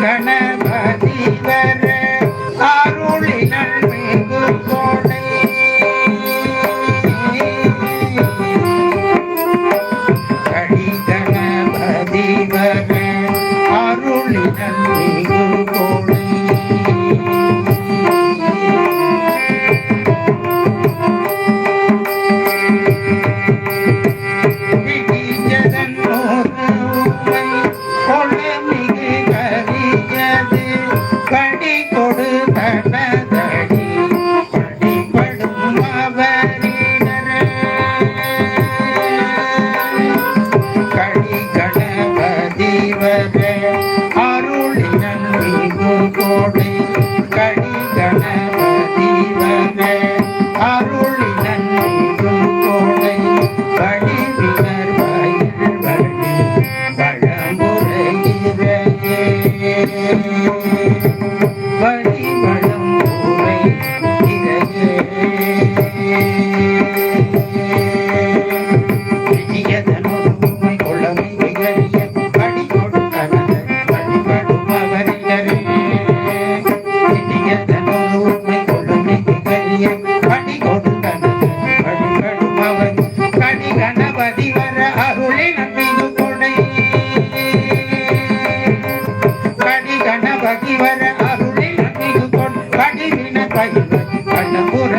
கணபதி வர அருளினல் மிகு கோடை. கடி கணபதி வர அருளினல் பகிவர அருளை நம்பிக்கொண்டு பகிரின பகிர்ந்த கண்ணபுர